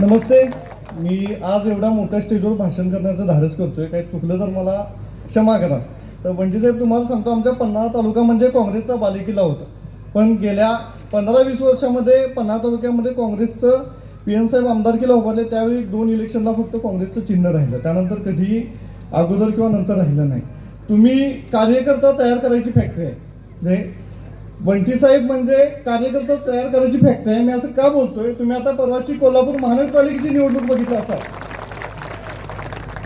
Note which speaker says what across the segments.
Speaker 1: नमस्ते. मी आज एवढ्या मोठ्या स्टेजवर भाषण करण्याचं धाडस करतोय. काही चुकलं तर मला क्षमा करा. तर साहेब तुम्हाला सांगतो आमच्या पन्हाळा तालुका म्हणजे काँग्रेसचा बालेकिल्ला होता. पण गेल्या पंधरा वीस वर्षामध्ये पन्हाळा तालुक्यामध्ये काँग्रेसचं पी एन साहेब आमदारकीला उभारले. त्यावेळी दोन इलेक्शनला फक्त काँग्रेसचं चिन्ह राहिलं. त्यानंतर कधीही अगोदर किंवा नंतर राहिलं नाही. तुम्ही कार्यकर्ता तयार करायची फॅक्टरी आहे. म्हणजे बंटी साहेब म्हणजे कार्यकर्ता तयार करायची फॅक्टरी आहे. मी असं का बोलतोय? तुम्ही आता परवाची कोल्हापूर महानगरपालिकेची निवडणूक बघितली असाल.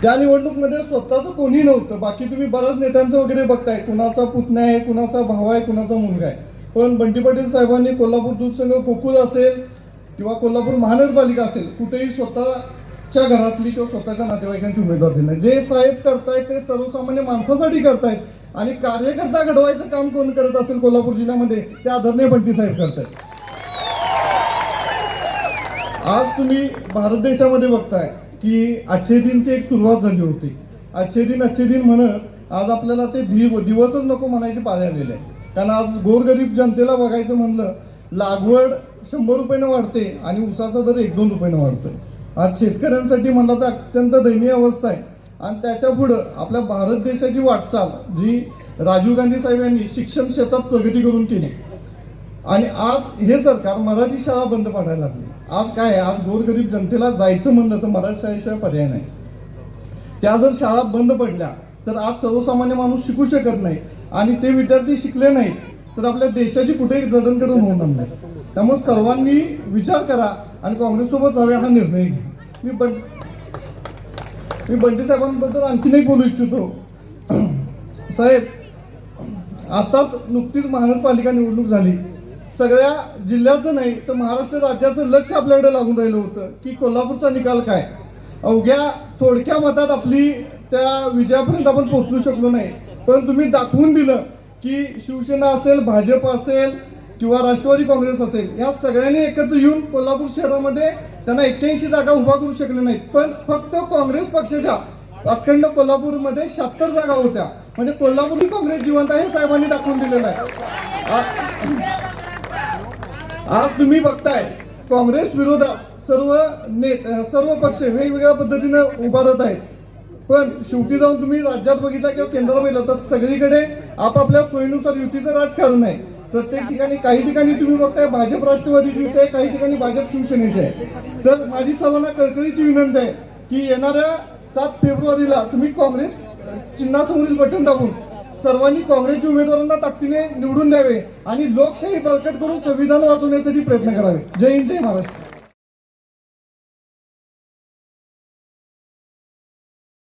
Speaker 1: त्या निवडणूकमध्ये स्वतःचं कोणी नव्हतं. बाकी तुम्ही बऱ्याच नेत्यांचं वगैरे बघताय. कुणाचा पुतण्या आहे कुणाचा भाव आहे कुणाचा मुलगा आहे. पण बंटी पाटील साहेबांनी कोल्हापूर दूध संघ गोकुळ असेल किंवा कोल्हापूर महानगरपालिका असेल कुठेही स्वतःच्या घरातली किंवा स्वतःच्या नातेवाईकांची उमेदवार दिली जे साहेब करतायत ते सर्वसामान्य माणसासाठी करतायत. आणि कार्यकर्ता घडवायचं काम कोण करत असेल कोल्हापूर जिल्ह्यामध्ये ते आदरणीय बंटी साहेब करतात. आज तुम्ही भारत देशामध्ये बघताय की अच्छे दिनची एक सुरुवात झाली होती. अच्छे दिन अच्छे दिन म्हणत आज आपल्याला ते दिव दिवसच नको म्हणायचे पाळ्या आलेले आहे कारण आज गोरगरीब जनतेला बघायचं म्हणलं लागवड शंभर रुपयानं वाढते आणि उसाचा दर एक दोन रुपयानं वाढतोय. आज शेतकऱ्यांसाठी म्हणलं तर अत्यंत दयनीय अवस्था आहे. आणि त्याच्या पुढं आपल्या भारत देशाची वाटचाल जी राजीव गांधी साहेब यांनी शिक्षण क्षेत्रात प्रगती करून केली. आणि आज हे सरकार मराठी शाळा बंद पाडायला लागली. आज काय आहे, आज गोरगरीब जनतेला जायचं म्हणलं तर मराठी शाळेशिवाय पर्याय नाही. त्या जर शाळा बंद पडल्या तर आज सर्वसामान्य माणूस शिकू शकत नाही आणि ते विद्यार्थी शिकले नाहीत तर आपल्या देशाची कुठेही जडणकरण होणार नाही. त्यामुळे सर्वांनी विचार करा आणि काँग्रेससोबत हवे हा निर्णय घ्या. मी बंट मी बंटी साहेबांबद्दल आणखीनही बोलू इच्छितो. साहेब आताच नुकतीच महानगरपालिका निवडणूक झाली. सगळ्या जिल्ह्याचं नाही तर महाराष्ट्र राज्याचं लक्ष आपल्याकडे लागून राहिलं होतं की कोल्हापूरचा निकाल काय? अवघ्या थोडक्या मतात आपली त्या विजयापर्यंत आपण पोहोचलू शकलो नाही. पण तुम्ही दाखवून दिलं की शिवसेना असेल भाजप असेल किंवा राष्ट्रवादी काँग्रेस असेल या सगळ्यांनी एकत्र येऊन कोल्हापूर शहरामध्ये त्यांना एक्क्याऐंशी जागा उभा करू शकले नाहीत. पण फक्त काँग्रेस पक्षाच्या अखंड कोल्हापूरमध्ये शहात्तर जागा होत्या. म्हणजे कोल्हापूरची काँग्रेस जिवंत आहे साहेबांनी दाखवून दिलेलं आहे. आज तुम्ही बघताय काँग्रेस विरोधात सर्व ने सर्व पक्ष वेगवेगळ्या पद्धतीनं उभारत आहेत. पण शेवटी जाऊन तुम्ही राज्यात बघितलं किंवा केंद्रात बघितलं तर सगळीकडे आपापल्या सोयीनुसार युतीचं राजकारण आहे. प्रत्येक ठिकाणी काही ठिकाणी तुम्ही बघताय भाजप राष्ट्रवादीची युती आहे काही ठिकाणी भाजप शिवसेनेची आहे. तर माझी सर्वांना कळकळीची विनंती आहे की येणाऱ्या सात फेब्रुवारीला तुम्ही काँग्रेस चिन्हासमोरील बटन दाबून सर्वांनी काँग्रेसच्या उमेदवारांना ताकदीने निवडून द्यावे आणि लोकशाही बळकट करून संविधान वाचवण्यासाठी प्रयत्न करावे. जय हिंद जय महाराष्ट्र.